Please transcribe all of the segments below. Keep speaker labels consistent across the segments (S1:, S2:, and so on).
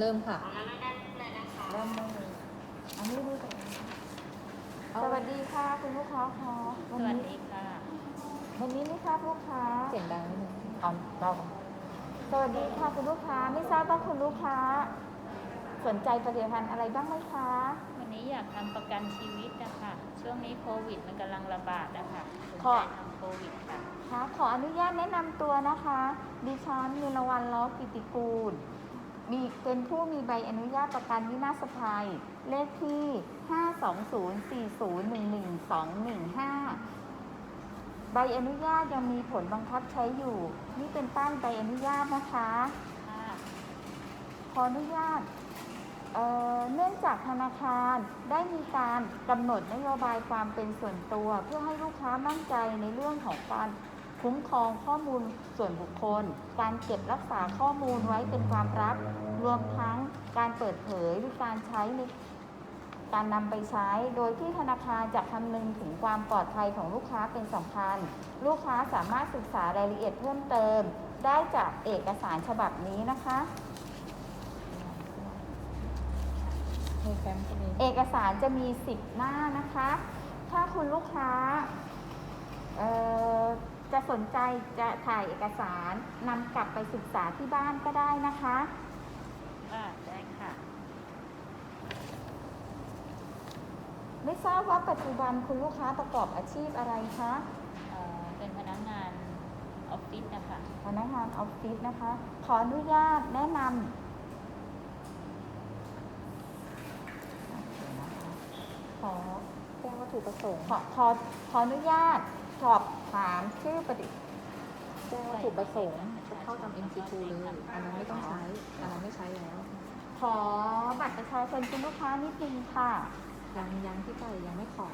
S1: เริ่มค่ะ
S2: เริ่มได้เลยอันนี้ดูแต่
S1: เอา
S2: สวัสดีค่ะคุณลูกค้าค่ะ
S3: ส
S2: วัน
S3: วัส
S2: นี้
S3: ดีค่ะ
S2: วันนี้ไม่ทราบลูกค้า
S1: เสียงดังนิดนึง
S2: เอาเราสวัสดีค่ะคุณลูกค้า ไม่ทราบว่าคุณลูกค้า สนใจผลิตภัณฑ์อะไรบ้างไหมคะ
S3: วันนี้อยากทำประกันชีวิตนะคะช่วงนี้โควิดมันกำลังระบาดนะคะสน
S2: ขอ
S3: ใจทำโควิดค่ะ
S2: ค่ะ ขออนุญาตแนะนำตัวนะคะ ดิฉันมีรวันล้อกิติกูล มีเป็นผู้มีใบอนุญาตประกันวินาศภัย เลขที่ 52040112215 ใบอนุญาตยังมีผลบังคับใช้อยู่ นี่เป็นป้ายใบอนุญาตนะคะ
S3: ค่ะ
S2: ขออนุญาตเอ่อเนื่องจากธนาคารได้มีการกำหนดนโยบายความเป็นส่วนตัว เพื่อให้ลูกค้ามั่นใจในเรื่องของการ คุ้มครองข้อมูลส่วนบุคคล การเก็บรักษาข้อมูลไว้เป็นความลับ รวมทั้งการเปิดเผยหรือการใช้ในการนำไปใช้ โดยที่ธนาคารจะคำนึงถึงความปลอดภัยของลูกค้าเป็นสำคัญ ลูกค้าสามารถศึกษารายละเอียดเพิ่มเติม ได้จากเอกสารฉบับนี้นะคะเอกสารจะมี 10 หน้านะคะ ถ้าคุณลูกค้า เอ่อ จะสนใจจะถ่ายเอกสารนำกลับไปศึกษาที่บ้านก็ได้นะคะ
S3: ค่ะได้ค่ะ
S2: ไม่ทราบว่าปัจจุบันคุณลูกค้าประกอบอาชีพอะไรคะ
S3: เอ่อเป็นพนักงานออฟฟิศนะคะ
S2: พนักงานออฟฟิศนะคะ ขออนุญาตแนะนำขอ
S1: แจ้งวัตถุประสงค์
S2: ขอขอขออนุญาต สอบถามชื่อปฏิ
S1: แจ้งวัตถุประสงค์จะเข้าตาม MCQ เลยอันนั้นไม่ต้องใช้ อันนั้นไม่ใช้แล้ว
S2: ขอบัตรประชาชนคุณลูกค้านิดนึงค่ะ
S1: ยังยังพี่ไก่ยังไม่ขอ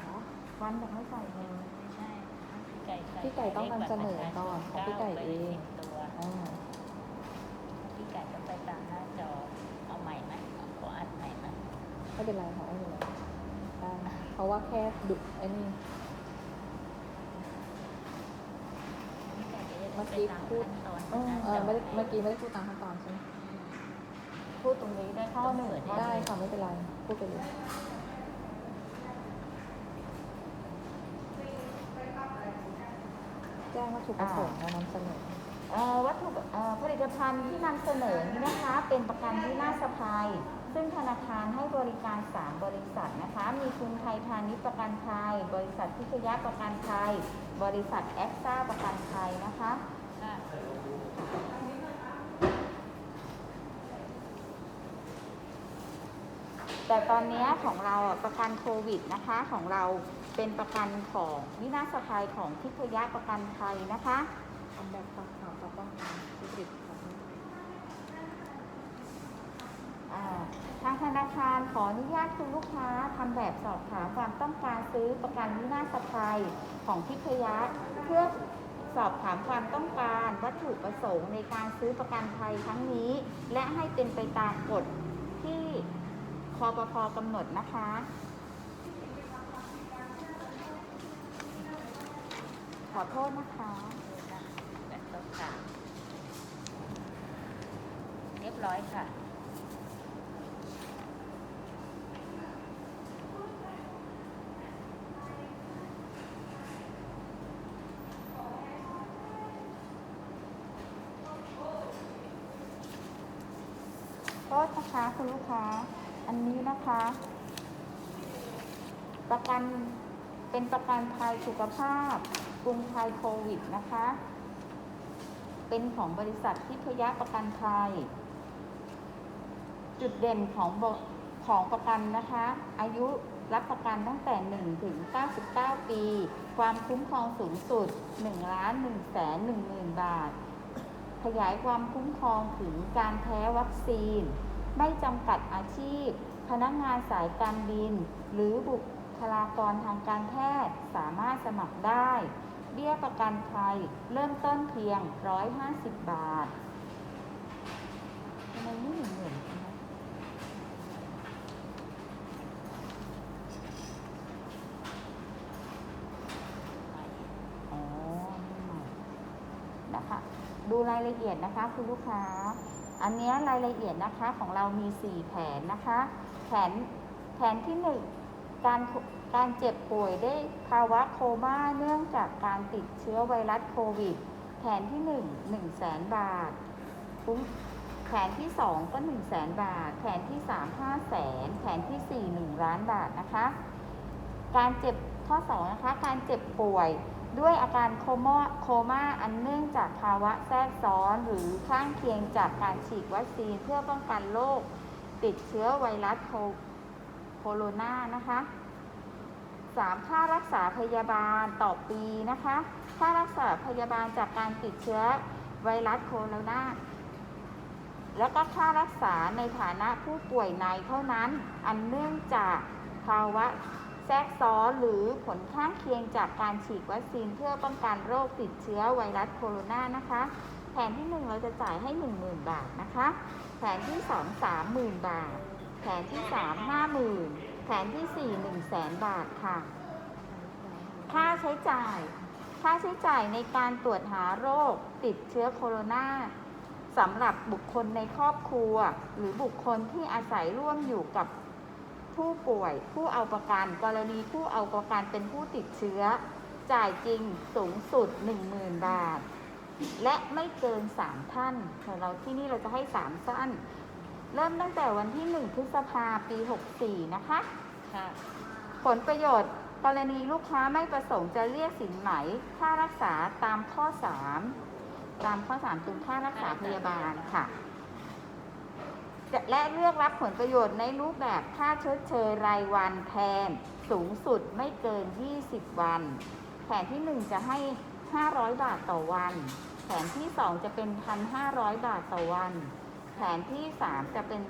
S2: วันยังไม่ใส่เลย
S3: ไม่ใช่พี่ไก่ใส่
S1: พี่ไก่ต้องนำเสนอก่อนของพี่ไก่เอง
S3: ก้าไปสิบตัว
S1: อ่า
S3: พี่ไก่ก็ไปตามหน้าจอ เอาใหม่ไหมเอาขออัดใหม่ไหม
S1: ไม่เป็นไรค่ะไม่เป็นไรได้เพราะว่าแค่ดุไอ้นี่
S3: พี่ไก่จะได้
S1: เมื่อ
S3: ไป
S1: กี้
S3: ตาม
S1: พูด
S3: ขั้นตอน
S2: เออ
S3: หน้า
S1: เอ
S3: จ
S1: อไม่ได้
S3: ให้
S1: เมื่อกี้ไม่ได้พูดตามขั้นตอนใช่ไหม
S2: พูดตรงนี้ได้ข้อหนึ่งข้อ
S1: ได้
S2: หนึ่ง
S1: ค่ะไม่เป็นไร พูดไปเลยแจ้งวัตถุประสงค์และนำเสนอ
S2: เอ่อวัตถุเอ่อผลิตภัณฑ์ที่นำเสนอนี้นะคะ เป็นประกันวินาศภัยซึ่งธนาคารให้บริการ 3 บริษัทนะคะ มีกรุงไทยพาณิชย์ประกันภัย บริษัทพิทยาประกันภัย บริษัทแอคซ่าประกันภัยนะคะ
S3: ค่ะ
S2: แต่ตอนนี้ของเราประกันโควิดนะคะของเราเป็นประกันของวินาศภัยของทิพยประกันภัยนะคะ
S1: ทำแบบฝากข่าวต่อป้องกันวิกฤตของ
S2: ทางธนาคารขออนุญาตคุณลูกค้าทำแบบสอบถามความต้องการซื้อประกันวินาศภัยของทิพยเพื่อ สอบถามความต้องการวัตถุประสงค์ในการซื้อประกันภัยครั้งนี้ และให้เป็นไปตามกฎที่คอปพกำหนดนะคะขอโทษนะคะ
S3: แบบสอบถามเรียบร้อยค่ะ
S2: ทษนะคะคุณลูกค้า อันนี้นะคะ ประกันเป็นประกันภัยสุขภาพกรุงไทยโควิดนะคะ เป็นของบริษัททิพยประกันภัย จุดเด่นของของประกันนะคะ อายุรับประกันตั้งแต่ 1 ถึง 99 ปี ความคุ้มครองสูงสุด 1 ล้าน1แสน1หมื่นบาท ขยายความคุ้มครองถึงการแพ้วัคซีน ไม่จำกัดอาชีพ พนักงานสายการบิน หรือบุคลากรทางการแพทย์สามารถสมัครได้ เบี้ยประกันภัยเริ่มต้นเพียง 150 บาททำไมไม่เห็นเหมือนกันนะอ๋อนี่ใหม่นะคะ ดูรายละเอียดนะคะคุณลูกค้า อันนี้รายละเอียดนะคะของเรามี 4 แผนนะคะ แผนแผนที่ 1 การการเจ็บป่วยได้ภาวะโคม่าเนื่องจากการติดเชื้อไวรัสโควิด แผนที่ 1 1 0 0 0 0แสนบาท คุ้มแผนที่ 2 ก็ 1 0 0 0 0แสนบาท แผนที่ 3 5 0 0แสนแผนที่ 4 1 ล้านบาทนะคะ การเจ็บข้อ 2 นะคะ การเจ็บป่วย ด้วยอาการโคม่าโคม่าอันเนื่องจากภาวะแทรกซ้อนหรือข้างเคียงจากการฉีดวัคซีนเพื่อป้องกันโรคติดเชื้อไวรัสโคโคโรนานะคะ 3. ค่ารักษาพยาบาลต่อปีนะคะ ค่ารักษาพยาบาลจากการติดเชื้อไวรัสโคโรนา แล้วก็ค่ารักษาในฐานะผู้ป่วยในเท่านั้น อันเนื่องจากภาวะ แทรกซ้อนหรือผลข้างเคียงจากการฉีดวัคซีนเพื่อป้องกันโรคติดเชื้อไวรัสโคโรนานะคะแผนที่ 1 เราจะจ่ายให้ 10,000 บาทนะคะ แผนที่ 2 30,000 บาท แผนที่ 3 50,000 แผนที่ 4 1 0 0 0 0 0 บาทค่ะ ค่าใช้จ่าย ค่าใช้จ่ายในการตรวจหาโรคติดเชื้อโคโรนาสำหรับบุคคลในครอบครัว หรือบุคคลที่อาศัยร่วมอยู่กับ ผู้ป่วย ผู้เอาประกัน กรณีผู้เอาประกันเป็นผู้ติดเชื้อ จ่ายจริงสูงสุด 10,000 บาท และไม่เกิน 3 ท่านแต่เราที่นี่เราจะให้ 3 ท่าน เริ่มตั้งแต่วันที่ 1 พฤษภาปี 64 นะคะ
S3: ค่ะ
S2: ผลประโยชน์ กรณีลูกค้าไม่ประสงค์จะเรียกสินไหม ค่ารักษาตามข้อ 3 ตามข้อ 3 ตรงค่ารักษาพยาบาลค่ะจะ และเลือกรับผลประโยชน์ในรูปแบบค่าชดเชยรายวันแทนสูงสุดไม่เกิน 20 วัน แผนที่ 1 จะให้ 500 บาทต่อวัน แผนที่ 2 จะเป็น 1,500 บาทต่อวัน แผนที่ 3 จะเป็น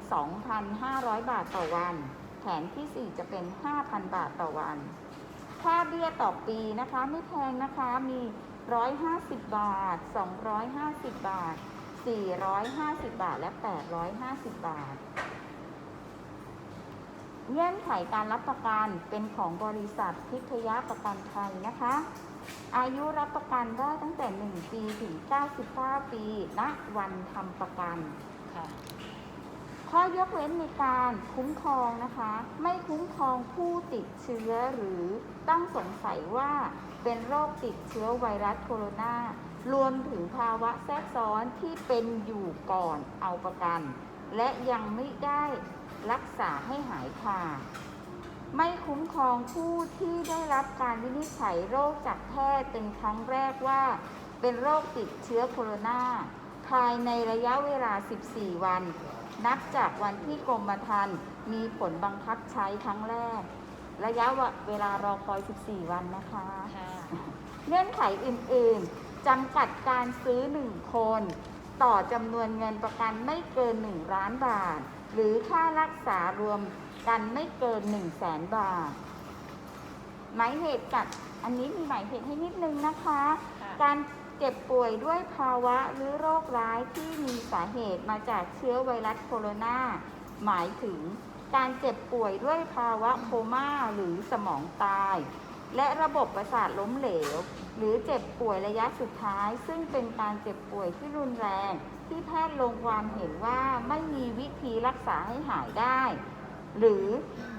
S2: 2,500 บาทต่อวัน แผนที่ 4 จะเป็น 5,000 บาทต่อวัน ค่าเบี้ยต่อปีนะคะไม่แพงนะคะมี 150 บาท 250 บาท 450 บาทและ 850 บาท เงื่อนไขการรับประกันเป็นของบริษัททิพยประกันไทยนะคะ อายุรับประกันได้ตั้งแต่ 1 ปีถึง 99 ปีณวันทำประกัน
S3: ค่ะ
S2: ข้อยกเว้นในการคุ้มครองนะคะ ไม่คุ้มครองผู้ติดเชื้อหรือต้องสงสัยว่าเป็นโรคติดเชื้อไวรัสโคโรนา รวมถึงภาวะแทรกซ้อนที่เป็นอยู่ก่อนเอาประกัน และยังไม่ได้รักษาให้หายขาดไม่คุ้มครองผู้ที่ได้รับการวินิจฉัยโรคจากแพทย์เป็นครั้งแรกว่า เป็นโรคติดเชื้อโคโรนาภายในระยะเวลา 14 วัน นับจากวันที่กรมธรรม์มีผลบังคับใช้ครั้งแรก ระยะเวลารอคอย 14 วันนะคะ
S3: ค่ะ
S2: เงื่อนไขอื่น ๆ จำกัดการซื้อ 1 คน ต่อจำนวนเงินประกันไม่เกิน 1 ล้านบาท หรือค่ารักษารวมกันไม่เกิน 1 0 0 0 0แสนบาท หมายเหตุกัดอันนี้มีหมายเหตุให้นิดนึงนะคะ
S3: ค่ะ
S2: การเจ็บป่วยด้วยภาวะหรือโรคร้ายที่มีสาเหตุมาจากเชื้อไวรัสโคโรนา หมายถึงการเจ็บป่วยด้วยภาวะโคม่าหรือสมองตาย และระบบประสาทล้มเหลว หรือเจ็บป่วยระยะสุดท้าย ซึ่งเป็นการเจ็บป่วยที่รุนแรง ที่แพทย์ลงความเห็นว่าไม่มีวิธีรักษาให้หายได้ หรือ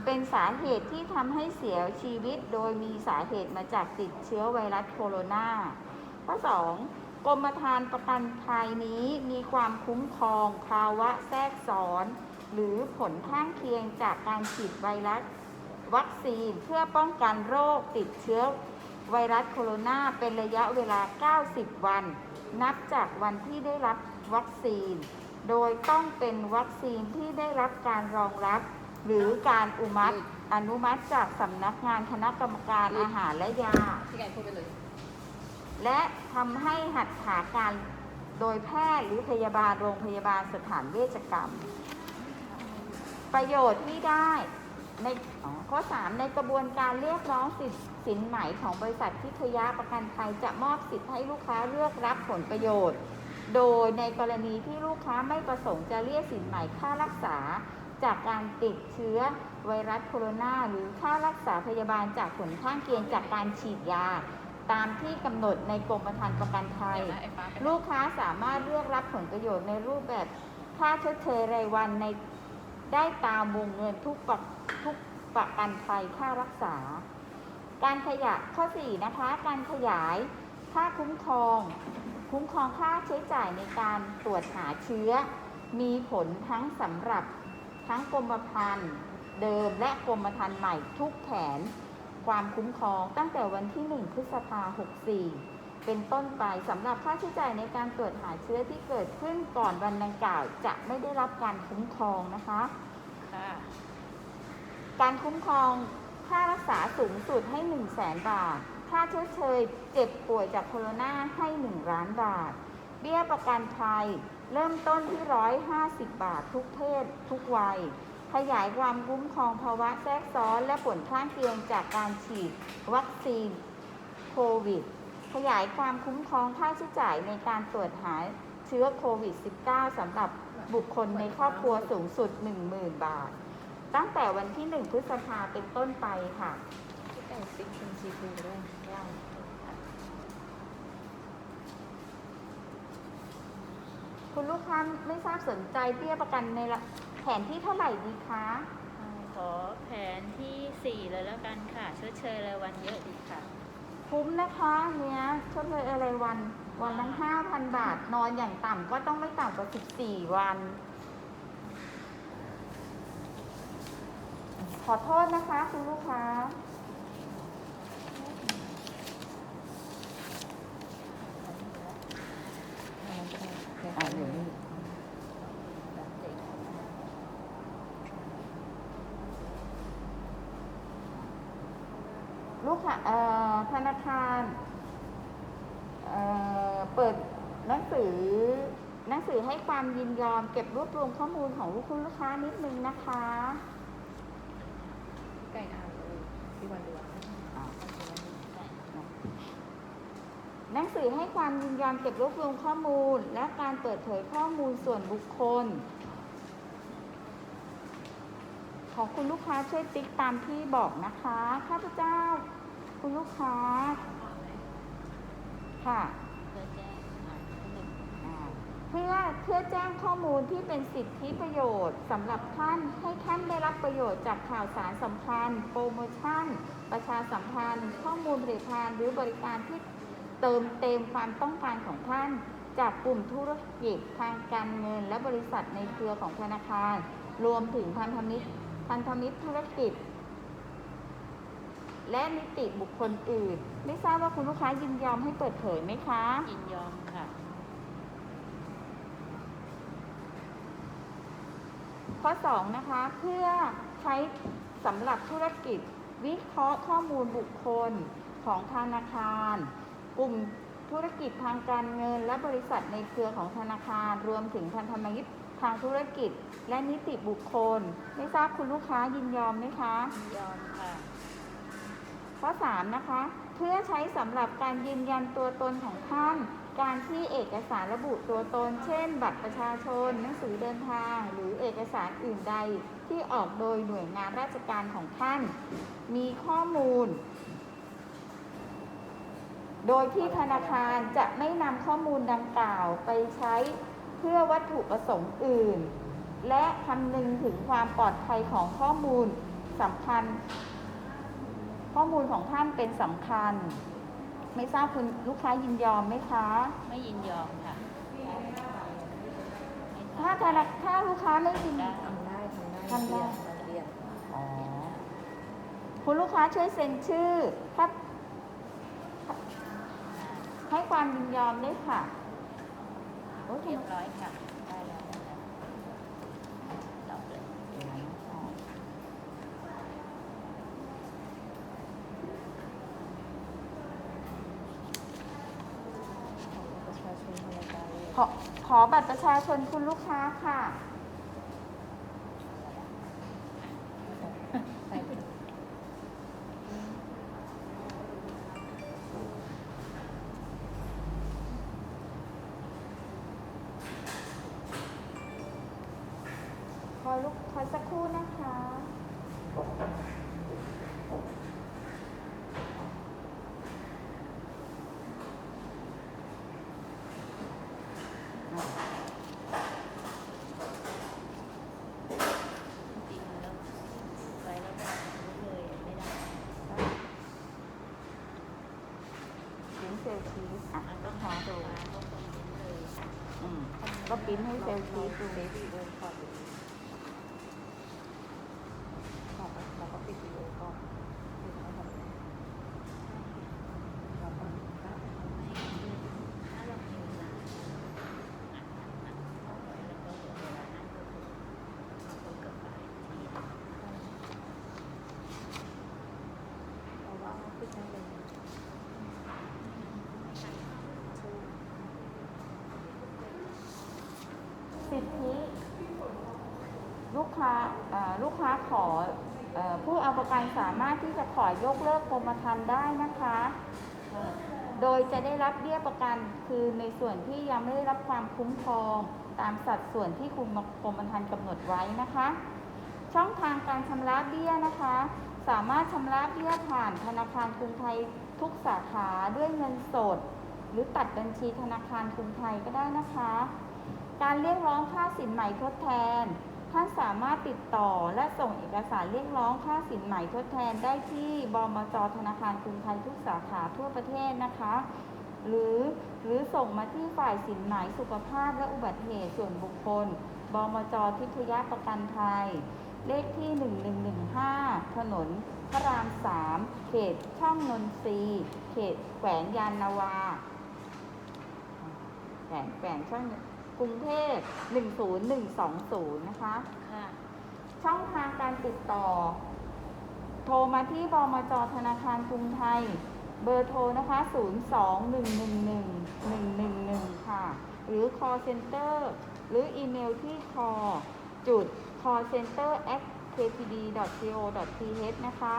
S2: เป็นสาเหตุที่ทำให้เสียชีวิตโดยมีสาเหตุมาจากติดเชื้อไวรัสโคโรนาข้อ 2. กรมธรรม์ประกันภัยนี้มีความคุ้มครองภาวะแทรกซ้อน หรือผลข้างเคียงจากการฉีดไวรัส วัคซีนเพื่อป้องกันโรคติดเชื้อไวรัสโคโรนาเป็นระยะเวลา 90 วัน นับจากวันที่ได้รับวัคซีน โดยต้องเป็นวัคซีนที่ได้รับการรองรับ หรือการอุมัตอนุมัติจากสำนักงานคณะกรรมการอาหารและยา
S1: พี่ไก่พูดไปเลย
S2: และทำให้หัตถาการโดยแพทย์หรือพยาบาลโรงพยาบาลสถานเวชกรรม ประโยชน์ที่ได้ ในอ๋อข้อ 3 ในกระบวนการเรียกร้องสิทธิสินไหมของบริษัททิพยาประกันภัยจะมอบสิทธิ์ให้ลูกค้าเลือกรับผลประโยชน์ โดยในกรณีที่ลูกค้าไม่ประสงค์จะเรียกสินไหมค่ารักษา จากการติดเชื้อไวรัสโคโรนาหรือค่ารักษาพยาบาลจากผลข้างเคียงจากการฉีดยา ตามที่กำหนดในกรมธรรม์ประกันภัย ลูกค้าสามารถเลือกรับผลประโยชน์ในรูปแบบค่าชดเชยรายวันใน ได้ตามวงเงินทุกประทุกประกันภัยค่ารักษา การขยายข้อ4นะคะ การขยายค่าคุ้มครอง คุ้มครองค่าใช้จ่ายในการตรวจหาเชื้อ มีผลทั้งสำหรับทั้งกรมพันธ์เดิมและกรมพันธุ์ใหม่ทุกแผน ความคุ้มครองตั้งแต่วันที่ 1 พฤษภา64 เป็นต้นไปสำหรับค่าใช้จ่ายในการตรวจหาเชื้อที่เกิดขึ้นก่อนวันดังกล่าว จะไม่ได้รับการคุ้มครองนะคะ
S3: ค่ะ
S2: การคุ้มครองค่ารักษาสูงสุดให้ 1 0 0 0 0แสนบาท ค่าชดเชยเจ็บป่วยจากโควิดให้ 1 ล้านบาท เบี้ยประกันภัยเริ่มต้นที่ 150 บาททุกเพศ ทุกวัย ขยายความคุ้มครองภาวะแทรกซ้อนและผลข้างเคียงจากการฉีดวัคซีนโควิด ขยายความคุ้มครองค่าใช้จ่ายในการตรวจหาเชื้อโควิด -19 สำหรับบุคคลในครอบครัวสูงสุด 10,000 บาท ตั้งแต่วันที่ 1 พฤษภาเป็นต้นไปค่ะ
S1: แต่ซิก MCQ ด้วย
S2: คุณลูกค้าไม่ทราบสนใจเบี้ยประกันในแผนที่เท่าไหร่ดีคะ
S3: ขอแผนที่ 4 เลยแล้วกันค่ะชดเชยรายวันเยอะดีค่ะ
S2: คุ้มนะคะเนี้ยชดเลยอะไรวัน วันละ5,000บาท นอนอย่างต่ำก็ต้องไม่ต่ำกว่า14วัน ขอโทษนะคะคุณลูกค้าอะอยู่นี่ ลูกค้าธนาคารเเปิดหนังสือหนังสือให้ความยินยอม เก็บรวบรวมข้อมูลของลูกคุณลูกค้านิดนึงนะคะ
S1: ไก่อ่านเลยพี่วันดือน
S2: หนังสือให้ความยินยอมเก็บรวบรวมข้อมูล และการเปิดเผยข้อมูลส่วนบุคคล ขอคุณลูกค้าช่วยติ๊กตามที่บอกนะคะ ข้าพเจ้า คุณลูกค้า ค่ะ
S3: เพื่อ
S2: เพื่อเพื่อแจ้งข้อมูลที่เป็นสิทธิประโยชน์สำหรับท่านให้ท่านได้รับประโยชน์จากข่าวสารสำคัญ โปรโมชั่น ประชาสัมพันธ์ ข้อมูลผลิตภัณฑ์หรือบริการที่เติมเต็มความต้องการของท่าน จากกลุ่มธุรกิจทางการเงิน และบริษัทในเครือของธนาคาร รวมถึงพันธมิตรพันธมิตรธุรกิจ และนิติบุคคลอื่น ไม่ทราบว่าคุณลูกค้ายินยอมให้เปิดเผยไหมคะ
S3: ยินยอมค่ะ
S2: ข้อ 2 นะคะ เพื่อใช้สำหรับธุรกิจ วิเคราะห์ข้อมูลบุคคลของธนาคาร กลุ่มธุรกิจทางการเงิน และบริษัทในเครือของธนาคาร รวมถึงพันธมิตรทางธุรกิจ และนิติบุคคล ไม่ทราบคุณลูกค้ายินยอมไหมคะ
S3: ยินยอมค่ะ
S2: ข้อ 3 นะคะ เพื่อใช้สำหรับการยืนยันตัวตนของท่าน การที่เอกสารระบุตัวตน เช่น บัตรประชาชน หนังสือเดินทาง หรือเอกสารอื่นใดที่ออกโดยหน่วยงานราชการของท่าน มีข้อมูล โดยที่ธนาคารจะไม่นำข้อมูลดังกล่าวไปใช้เพื่อวัตถุประสงค์อื่น และคำนึงถึงความปลอดภัยของข้อมูลสำคัญ ข้อมูลของท่านเป็นสำคัญ ไม่ทราบคุณลูกค้ายินยอมไหมคะ
S3: ไม่ยินยอมค่ะ
S2: ถ้าธนาถ้าลูกค้าไม่ยิน
S3: ได้
S1: ทำได้ทำได้
S2: ทำได้
S1: เรียน
S2: อ๋อคุณลูกค้าช่วยเซ็นชื่อถ้าให้ความยินยอมด้วยค่ะโอ้ย
S3: เรียบร้อยค่ะ ได้แล้วนะคะตอบเลย
S1: ประชาชนธนาคาร
S2: ขอ ขอบัตรประชาชนคุณลูกค้าค่ะ เซลคีส
S1: อะก็ขอดูอืมก็
S3: ปิ้นให้เซลคี
S1: สดูดิ
S2: น ค้าลูกค้าขอเอ่อผู้เอาประกันสามารถที่จะขอยกเลิกกรมธรรม์ได้นะคะ โดยจะได้รับเบี้ยประกันคือในส่วนที่ยังไม่ได้รับความคุ้มครองตามสัดส่วนที่กรมกรมธรรม์กำหนดไว้นะคะ ช่องทางการชำระเบี้ยนะคะ สามารถชำระเบี้ยผ่านธนาคารกรุงไทยทุกสาขาด้วยเงินสด หรือตัดบัญชีธนาคารกรุงไทยก็ได้นะคะ การเรียกร้องค่าสินใหม่ทดแทน ท่านสามารถติดต่อและส่งเอกสารเรียกร้องค่าสินใหม่ทดแทนได้ที่บมจธนาคารกรุงไทยทุกสาขาทั่วประเทศนะคะ หรือหรือส่งมาที่ฝ่ายสินไหม่สุขภาพและอุบัติเหตุส่วนบุคคล บมจทิพยประกันไทยเลขที่ 1115 ถนนพระราม 3 เขตช่องนนทรีเขตแขวงยานนาวาแขวงแขวงช่อง กรุงเทพ10120 นะคะ
S3: ค่ะ
S2: ช่องทางการติดต่อ โทรมาที่บมจธนาคารกรุงไทย เบอร์โทรนะคะ 021111111 ค่ะ หรือ call center หรืออีเมลที่ call จุด call center at ktd co th นะคะ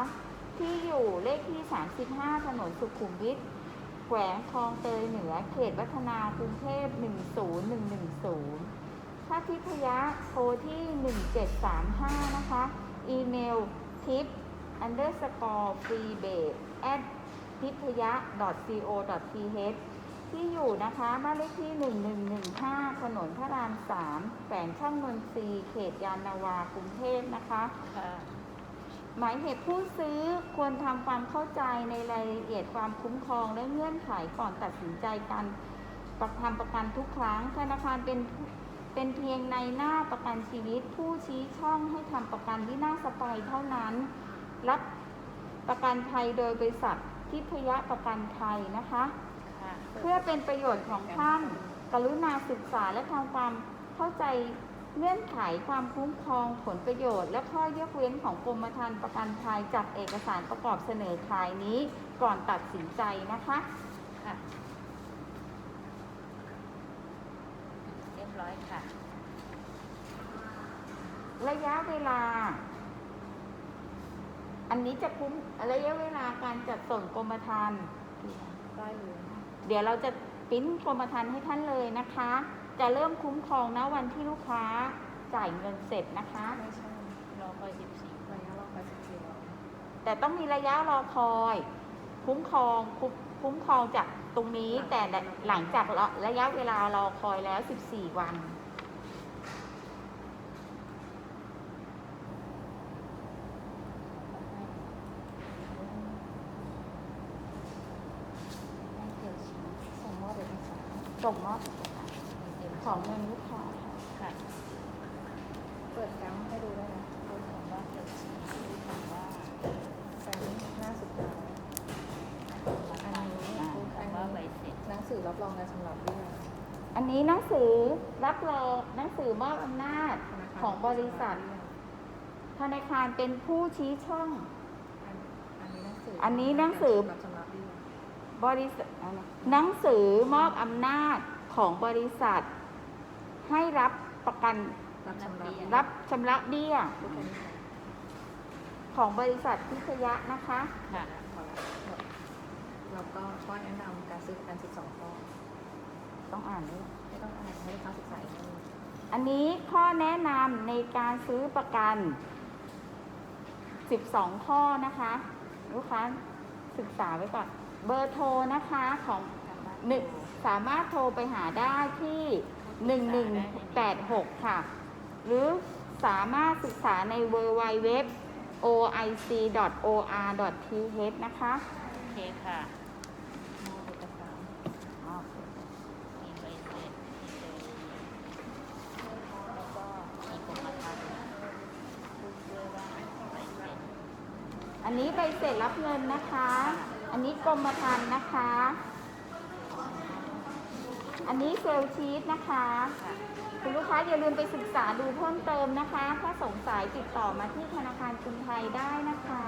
S2: ที่อยู่เลขที่ 35 ถนนสุขุมวิท แขวงคลองเตยเหนือ เขตวัฒนากรุงเทพ 10110 ถ้าทิพยะโทรที่ 1735 นะคะ อีเมล tip underscore freebase at ทิพยะ co th ที่อยู่นะคะบ้านเลขที่ 1115 ถนนพระราม 3 แขวงช่องนนทรีเขตยานนาวากรุงเทพนะคะ
S3: คะ
S2: หมายเหตุผู้ซื้อควรทำความเข้าใจในรายละเอียดความคุ้มครองและเงื่อนไขก่อนตัดสินใจการประทำประกันทุกครั้งธนาคารเป็นเป็นเพียงในหน้าประกันชีวิต ผู้ชี้ช่องให้ทำประกันวินาศภัยเท่านั้น รับประกันภัยโดยบริษัททิพยประกันภัยนะคะ
S3: ค่ะ
S2: เพื่อเป็นประโยชน์ของท่าน กรุณาศึกษาและทำความเข้าใจ เงื่อนไขความคุ้มครองผลประโยชน์ และข้อยกเว้นของกรมธรรม์ประกันภัยจากเอกสารประกอบเสนอขายนี้ก่อนตัดสินใจนะคะ
S3: ค่ะเรียบร้อยค่ะ
S2: ระยะเวลา อันนี้จะคุ้มระยะเวลาการจัดส่งกรมธรรม์
S1: ได้เลย
S2: เดี๋ยวเราจะปริ้นกรมธรรม์ให้ท่านเลยนะคะ จะเริ่มคุ้มครองนะวันที่ลูกค้าจ่ายเงินเสร็จนะคะ
S1: ไม่ใช่
S3: รอคอยสิบสี่
S1: ระยะเราไปสิบสี่วัน
S2: แต่ต้องมีระยะรอคอย คุ้มครองคุ้มคุ้มครองจากตรงนี้แต่หลังจากระยะเวลารอคอยแล้ว 14 วัน
S3: ให้เซลล์ชี้
S1: ส่งมอบเอกสาร
S2: ส่งมอบ
S3: เดี๋ยว
S2: ของเงินลูกค้าค่ะ
S3: ค่ะ
S1: เปิดแฟ้มให้ดูได้นะ
S3: ดูคำว่าเซลล์ชี้ดูคำว่า
S1: แฟ้มหน้าสุดท้าย
S3: อันนี้ดูคำว่าใบเสร็จ
S1: หนังสือรับรองการชำระเบี้ย
S2: อันนี้หนังสือรับรองหนังสือมอบอำนาจของบริษัท ธนาคารเป็นผู้ชี้ช่อง
S1: อันนี้หนังสือบริ
S2: ษัทหนังสือมอบอำนาจของบริษัท ให้รับประกัน
S1: รับชำระเบี้ย
S2: รับชำระเบี้ย
S1: พูดแค่นี้พอ
S2: ของบริษัทพิชยะนะคะ
S3: ค่ะ
S1: พอแล้วหมดแล้วก็ข้อแนะนำการซื้อประกัน12ข้อ
S2: ต้องอ่านด้วย
S1: ไม่ต้องอ่านให้ลูกค้าศึกษาเอง
S2: อันนี้ข้อแนะนำในการซื้อประกัน 12 ข้อนะคะ ลูกค้าศึกษาไว้ก่อน เบอร์โทรนะคะของหนึ่งสามารถโทรไปหาได้ที่ 1186 ค่ะ หรือสามารถศึกษาใน w w w oic or th นะคะ
S3: โอเคค่ะ
S1: อั
S2: นนี้ใบเสร็จรับเงินนะคะ อันนี้กรมธรรม์นะคะ อันนี้เซลชีสนะคะ
S3: คุ
S2: ณลูกค้าอย่าลืมไปศึกษาดูเพิ่มเติมนะคะ ถ้าสงสัยติดต่อมาที่ธนาคารกรุงไทยได้นะคะ